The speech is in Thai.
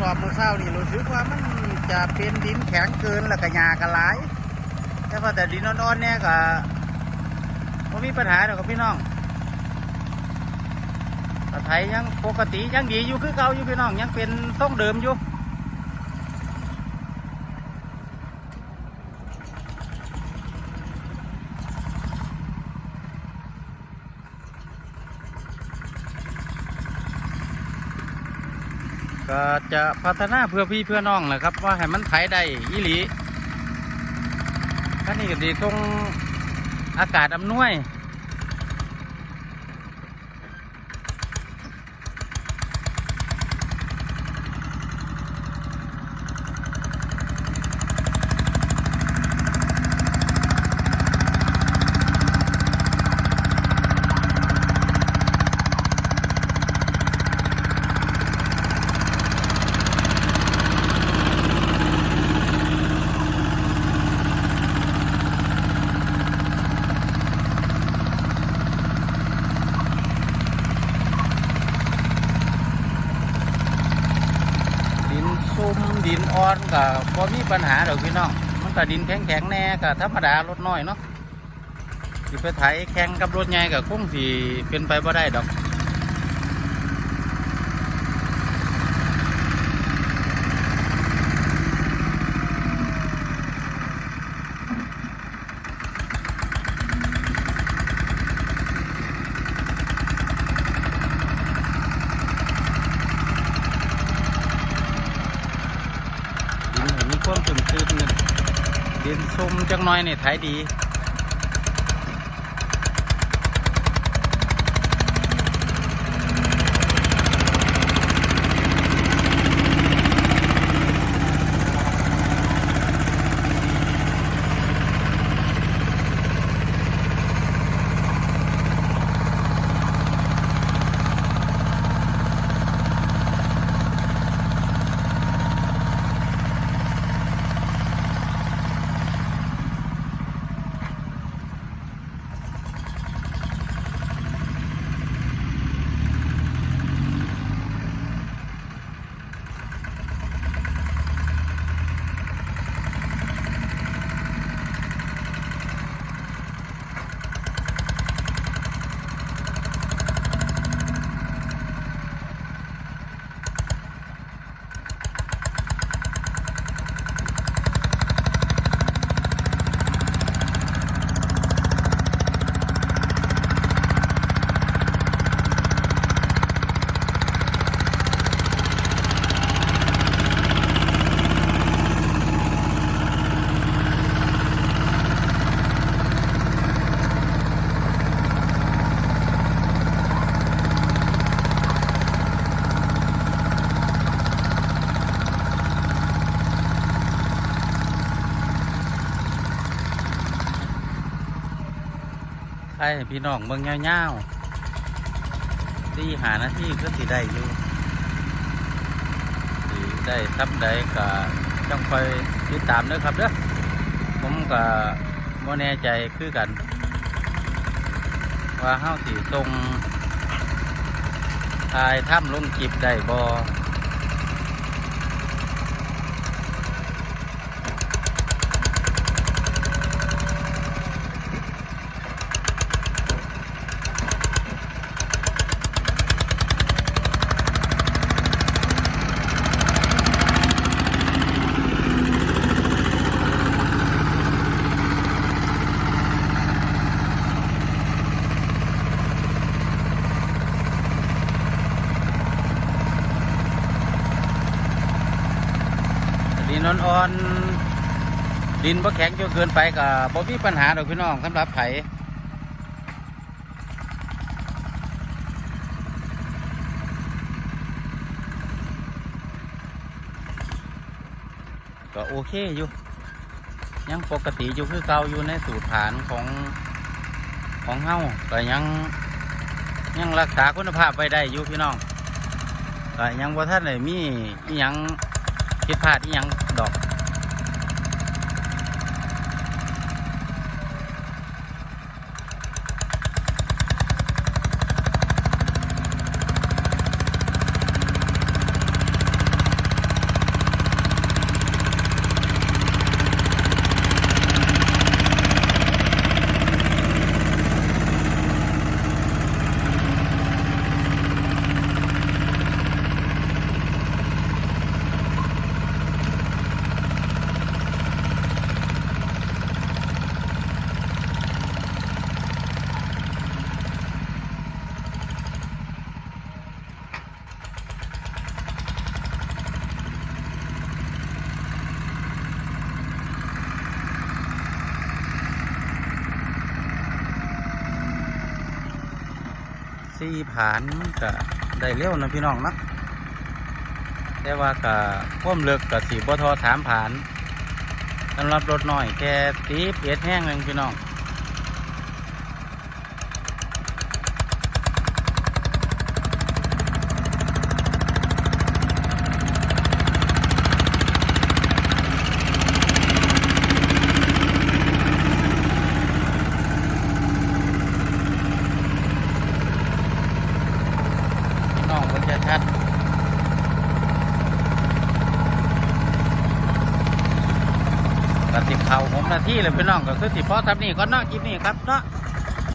สอบมือเช้านี่รู้สึกว่ามันจะเป็นดินแข็งเกินแล้วก็หญ้าก็หลแต่ว่าแต่ดินอ่อนๆเนี่ยก็ไม่มีปัญหาหรอกครับพี่น้องแต่ไทยยังปกติยังดีอยู่คือเก่าอยู่พี่น้องยังเป็นต้องเดิมอยู่ ก็จะพัฒนาเพื่อพี่เพื่อน้องแหละครับ ว่าให้มันไถได้อีหลีท่านี้ก็ดีตรงอากาศอำนวย ดินซุ่มดิน อ่อนก็พอมีปัญหาดอกพี่น้อง มันก็ดินแข็งๆแน่ก็ธรรมดารถน้อยเนาะสิไปไถแข่งกับรถใหญ่ก็คงสิเป็นไปบ่ได้ดอก ดินเห็นมีความชุ่มชื้นเนี่ย ดินชมจังน้อยนี่ถ่ายดี ใช่พี่น้องเบิ่งเงาวๆที่หาหน้าที่ก็สิได้อยู่สิได้ทับใดก็ต้องคอยติดตามด้อครับเด้อผมก็บ่แน่ใจคือกัน ว่าเฮาสิทรงทายถ้ำลงจิบได้บ่ อ่อนๆ ดินบ่แข็งจนเกินไปก็บ่มีปัญหาดอกพี่น้องสำหรับไผก็โอเคอยู่ ยังปกติอยู่คือเก่าอยู่ในสูตรฐานของของเฮ้าก็ยังยังรักษาคุณภาพไว้ได้อยู่พี่น้องก็ยังบ่ท่านได้มียัง ผิดพลาดอีหยังดอก สี่ผานก็ได้เร็วนะพี่น้องนะแต่ว่าก็พ่วมเลิกกับสีบทอสามผานสำหรับรถหน่อยแค่ตีเปียดแห้งเองพี่น้อง พี่น้องมันจะชัด ติเขาผมนาที่เลยพี่น้องก็คือสิพอทำนี่ก็นอกคลิปนี้ครับเนาะ